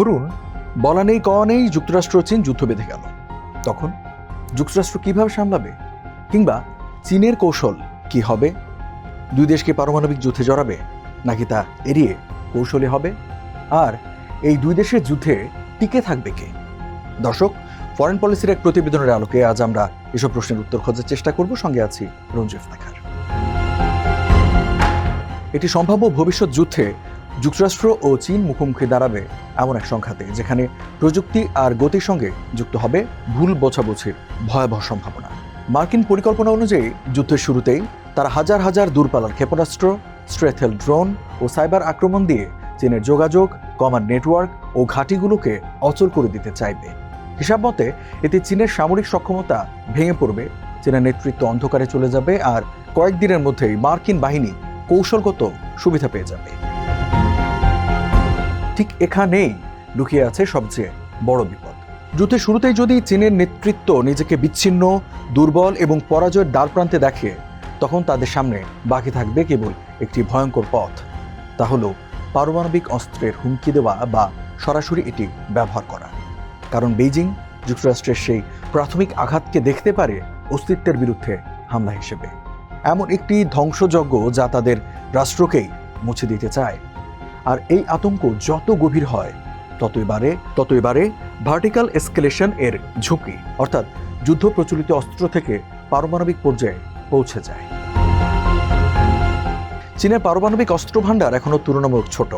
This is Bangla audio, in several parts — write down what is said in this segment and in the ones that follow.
ধরুন, বলা নেই, কওয়া নেই, যুক্তরাষ্ট্র, চীন যুদ্ধ বেঁধে গেল। তখন যুক্তরাষ্ট্র কীভাবে সামলাবে? কিংবা চীনের কৌশল কি হবে? দুই দেশকে পারমাণবিক যুদ্ধে জড়াবে, নাকি তা এড়িয়ে কৌশলী হবে? আর এই দুই দেশের যুদ্ধে টিকে থাকবে কে? দর্শক ফরেন পলিসির এক প্রতিবেদনের আলোকে আজ আমরা এসব প্রশ্নের উত্তর খোঁজার চেষ্টা করব। সঙ্গে আছি রঞ্জিত দেখার এটি সম্ভাব্য ভবিষ্যৎ যুদ্ধে যুক্তরাষ্ট্র ও চীন মুখোমুখি দাঁড়াবে এমন এক সংখ্যাতে, যেখানে প্রযুক্তি আর গতির সঙ্গে যুক্ত হবে ভুল বোঝাবুঝির ভয়াবহ সম্ভাবনা। মার্কিন পরিকল্পনা অনুযায়ী, যুদ্ধের শুরুতেই তারা হাজার হাজার দূরপাল্লার ক্ষেপণাস্ত্র, স্ট্রেথেল ড্রোন ও সাইবার আক্রমণ দিয়ে চীনের যোগাযোগ, কমান্ড নেটওয়ার্ক ও ঘাঁটিগুলোকে অচল করে দিতে চাইবে। হিসাব মতে, এতে চীনের সামরিক সক্ষমতা ভেঙে পড়বে, চীনের নেতৃত্ব অন্ধকারে চলে যাবে আর কয়েকদিনের মধ্যেই মার্কিন বাহিনী কৌশলগত সুবিধা পেয়ে যাবে। ঠিক এখানেই লুকিয়ে আছে সবচেয়ে বড় বিপদ। যুদ্ধের শুরুতেই যদি চীনের নেতৃত্ব নিজেকে বিচ্ছিন্ন, দুর্বল এবং পরাজয়ের দ্বারপ্রান্তে দেখে, তখন তাদের সামনে বাকি থাকবে কেবল একটি ভয়ঙ্কর পথ। তা হলো পারমাণবিক অস্ত্রের হুমকি দেওয়া বা সরাসরি এটি ব্যবহার করা। কারণ বেইজিং যুক্তরাষ্ট্রের সেই প্রাথমিক আঘাতকে দেখতে পারে অস্তিত্বের বিরুদ্ধে হামলা হিসেবে। এমন একটি ধ্বংসযজ্ঞ যা তাদের রাষ্ট্রকেই মুছে দিতে চায়। আর এই আতঙ্ক যত গভীর হয়, ততই বাড়ে ততই বাড়ে ভার্টিক্যাল এসকেলেশন এর ঝুঁকি। অর্থাৎ যুদ্ধ প্রচলিত অস্ত্র থেকে পারমাণবিক পর্যায়ে পৌঁছে যায়। চীনের পারমাণবিক অস্ত্র ভাণ্ডার এখনও তুলনামূলক ছোট,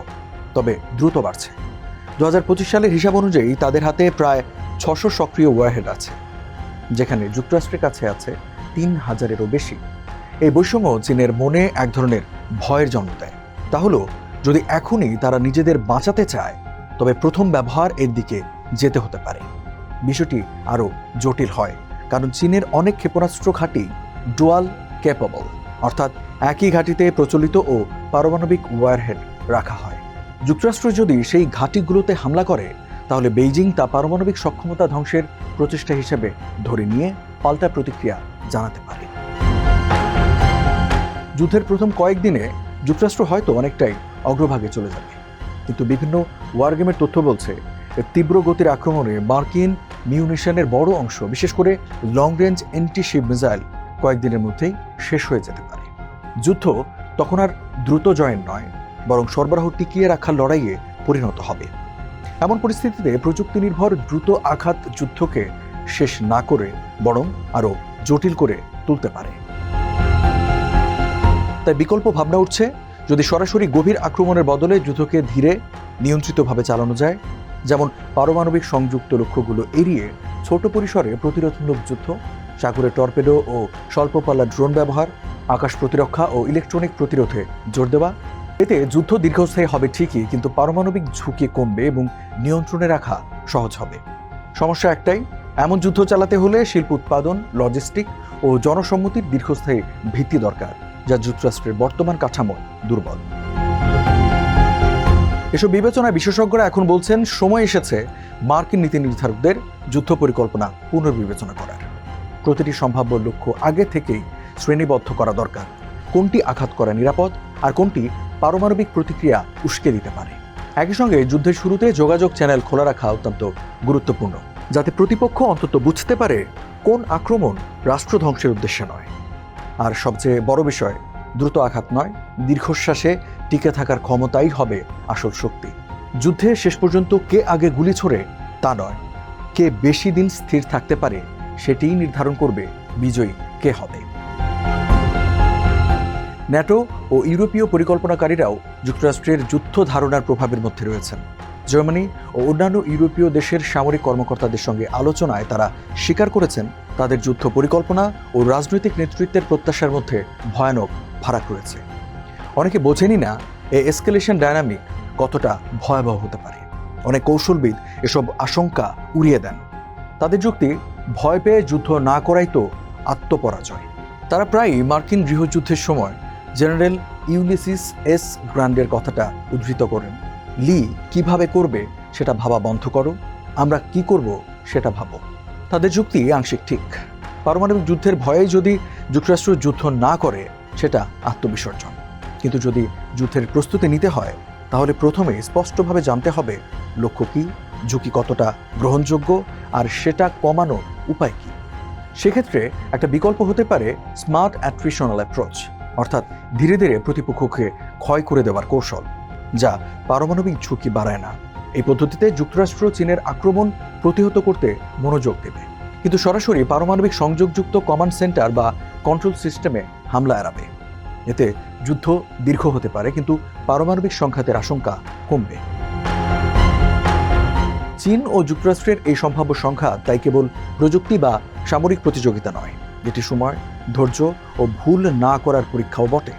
তবে দ্রুত বাড়ছে। দু হাজার পঁচিশ সালের হিসাব অনুযায়ী তাদের হাতে প্রায় ছশো সক্রিয় ওয়ারহেড আছে, যেখানে যুক্তরাষ্ট্রের কাছে আছে তিন হাজারেরও বেশি। এই বৈষম্য চীনের মনে এক ধরনের ভয়ের জন্ম দেয়। তা হলো যদি এখনই তারা নিজেদের বাঁচাতে চায়, তবে প্রথম ব্যবহার এর দিকে যেতে হতে পারে। বিষয়টি আরও জটিল হয়, কারণ চীনের অনেক ক্ষেপণাস্ত্র ঘাঁটি ডুয়াল ক্যাপেবল, অর্থাৎ একই ঘাঁটিতে প্রচলিত ও পারমাণবিক ওয়ারহেড রাখা হয়। যুক্তরাষ্ট্র যদি সেই ঘাঁটিগুলোতে হামলা করে, তাহলে বেইজিং তা পারমাণবিক সক্ষমতা ধ্বংসের প্রচেষ্টা হিসেবে ধরে নিয়ে পাল্টা প্রতিক্রিয়া জানাতে পারে। যুদ্ধের প্রথম কয়েকদিনে যুক্তরাষ্ট্র হয়তো অনেকটাই অগ্রভাগে চলে যাবে। কিন্তু বিভিন্ন ওয়ারগেমের তথ্য বলছে, তীব্র গতির আক্রমণে মার্কিন মিউনিশনের বড় অংশ, বিশেষ করে long range anti ship missile কয়েকদিনের মধ্যেই শেষ হয়ে যেতে পারে। যুদ্ধ তখন আর দ্রুত জয়ের নয়, বরং সরবরাহ টিকিয়ে রাখার লড়াইয়ে পরিণত হবে। এমন পরিস্থিতিতে প্রযুক্তি নির্ভর দ্রুত আঘাত যুদ্ধকে শেষ না করে বরং আরও জটিল করে তুলতে পারে। তাই বিকল্প ভাবনা উঠছে যদি সরাসরি গভীর আক্রমণের বদলে যুদ্ধকে ধীরে নিয়ন্ত্রিতভাবে চালানো যায়, যেমন পারমাণবিক সংযুক্ত লক্ষ্যগুলো এড়িয়ে ছোট পরিসরে প্রতিরোধমূলক যুদ্ধ, সাগরে টর্পেডো ও স্বল্পপাল্লা ড্রোন ব্যবহার, আকাশ প্রতিরক্ষা ও ইলেকট্রনিক প্রতিরোধে জোর দেওয়া। এতে যুদ্ধ দীর্ঘস্থায়ী হবে ঠিকই, কিন্তু পারমাণবিক ঝুঁকি কমবে এবং নিয়ন্ত্রণে রাখা সহজ হবে। সমস্যা একটাই, এমন যুদ্ধ চালাতে হলে শিল্প উৎপাদন, লজিস্টিক ও জনসম্মতির দীর্ঘস্থায়ী ভিত্তি দরকার। যা যুক্তরাষ্ট্রের বর্তমান কাঠামো দুর্বল। এসব বিবেচনায় বিশেষজ্ঞরা এখন বলছেন, সময় এসেছে মার্কিন নীতি নির্ধারকদের যুদ্ধ পরিকল্পনা পুনর্বিবেচনা করার। প্রতিটি সম্ভাব্য লক্ষ্য আগে থেকেই শ্রেণীবদ্ধ করা দরকার। কোনটি আঘাত করা নিরাপদ আর কোনটি পারমাণবিক প্রতিক্রিয়া উস্কে দিতে পারে। একই সঙ্গে যুদ্ধের শুরুতে যোগাযোগ চ্যানেল খোলা রাখা অত্যন্ত গুরুত্বপূর্ণ, যাতে প্রতিপক্ষ অন্তত বুঝতে পারে কোন আক্রমণ রাষ্ট্র ধ্বংসের উদ্দেশ্যে নয়। আর সবচেয়ে বড় বিষয়, দ্রুত আঘাত নয়, দীর্ঘশ্বাসে টিকে থাকার ক্ষমতাই হবে আসল শক্তি। যুদ্ধে শেষ পর্যন্ত কে আগে গুলি ছোড়ে, তা নয়। কে বেশি দিন স্থির থাকতে পারে, সেটিই নির্ধারণ করবে বিজয়ী কে হবে। ন্যাটো ও ইউরোপীয় পরিকল্পনাকারীরাও যুক্তরাষ্ট্রের যুদ্ধ ধারণার প্রভাবের মধ্যে রয়েছেন। জার্মানি ও অন্যান্য ইউরোপীয় দেশের সামরিক কর্মকর্তাদের সঙ্গে আলোচনায় তারা স্বীকার করেছেন তাদের যুদ্ধ পরিকল্পনা ও রাজনৈতিক নেতৃত্বের প্রত্যাশার মধ্যে ভয়ানক ফারাক রয়েছে। অনেকে বোঝেনি না এই এসকেলেশন ডায়নামিক কতটা ভয়াবহ হতে পারে। অনেক কৌশলবিদ এসব আশঙ্কা উড়িয়ে দেন। তাদের যুক্তি, ভয় পেয়ে যুদ্ধ না করাই তো আত্মপরাজয়। তারা প্রায়ই মার্কিন গৃহযুদ্ধের সময় জেনারেল ইউলিসিস এস গ্র্যান্ডের কথাটা উদ্ধৃত করেন। লি, কীভাবে করবে সেটা ভাবা বন্ধ করো। আমরা কি করব সেটা ভাবো। তাদের যুক্তি আংশিক ঠিক। পারমাণবিক যুদ্ধের ভয়ে যদি যুক্তরাষ্ট্র যুদ্ধ না করে, সেটা আত্মবিসর্জন। কিন্তু যদি যুদ্ধের প্রস্তুতি নিতে হয়, তাহলে প্রথমে স্পষ্টভাবে জানতে হবে লক্ষ্য কী, ঝুঁকি কতটা গ্রহণযোগ্য, আর সেটা কমানোর উপায় কী। সেক্ষেত্রে একটা বিকল্প হতে পারে স্মার্ট অ্যাট্রিশনাল অ্যাপ্রোচ, অর্থাৎ ধীরে ধীরে প্রতিপক্ষকে ক্ষয় করে দেওয়ার কৌশল, যা পারমাণবিক ঝুঁকি বাড়ায় না। এই পদ্ধতিতে যুক্তরাষ্ট্র চীনের আক্রমণ প্রতিহত করতে মনোযোগ দেবে। কিন্তু সরাসরি পারমাণবিক সংযোগযুক্ত কমান্ড সেন্টার বা কন্ট্রোল সিস্টেমে হামলা এড়াবে। এতে যুদ্ধ দীর্ঘ হতে পারে, কিন্তু পারমাণবিক সংঘাতের আশঙ্কা কমবে। চীন ও যুক্তরাষ্ট্রের এই সম্ভাব্য সংঘাত তাই কেবল প্রযুক্তি বা সামরিক প্রতিযোগিতা নয় এটি সময়, ধৈর্য ও ভুল না করার পরীক্ষাও বটে।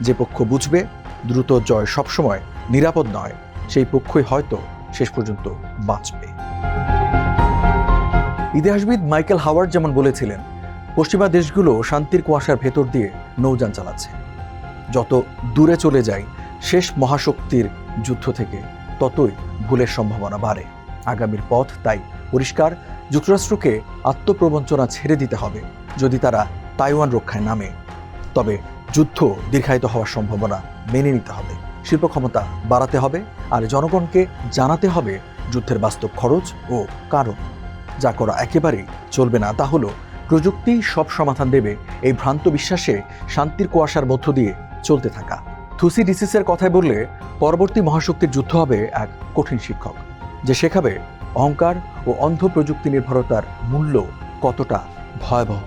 যে পক্ষ বুঝবে দ্রুত জয় সবসময় নিরাপদ নয় সেই পক্ষই হয়তো শেষ পর্যন্ত বাঁচবে। ইতিহাসবিদ মাইকেল হাওয়ার্ড যেমন বলেছিলেন, পশ্চিমা দেশগুলো শান্তির কুয়াশার ভেতর দিয়ে নৌযান চালাচ্ছে। যত দূরে চলে যায়, শেষ মহাশক্তির যুদ্ধ থেকে ততই ভুলের সম্ভাবনা বাড়ে। আগামীর পথ তাই পরিষ্কার, যুক্তরাষ্ট্রকে আত্মপ্রবঞ্চনা ছেড়ে দিতে হবে যদি তারা তাইওয়ান রক্ষায় নামে। তবে যুদ্ধ দীর্ঘায়িত হওয়ার সম্ভাবনা মেনে নিতে হবে। শিল্প ক্ষমতা বাড়াতে হবে আর জনগণকে জানাতে হবে যুদ্ধের বাস্তব খরচ ও কারণ। যা করা একেবারেই চলবে না, তা হলো প্রযুক্তি সব সমাধান দেবে এই ভ্রান্ত বিশ্বাসে শান্তির কুয়াশার মধ্য দিয়ে চলতে থাকা। থুসি ডিসিসের কথায় বললে পরবর্তী মহাশক্তির যুদ্ধ হবে এক কঠিন শিক্ষক, যে শেখাবে অহংকার ও অন্ধ প্রযুক্তি নির্ভরতার মূল্য কতটা ভয়াবহ।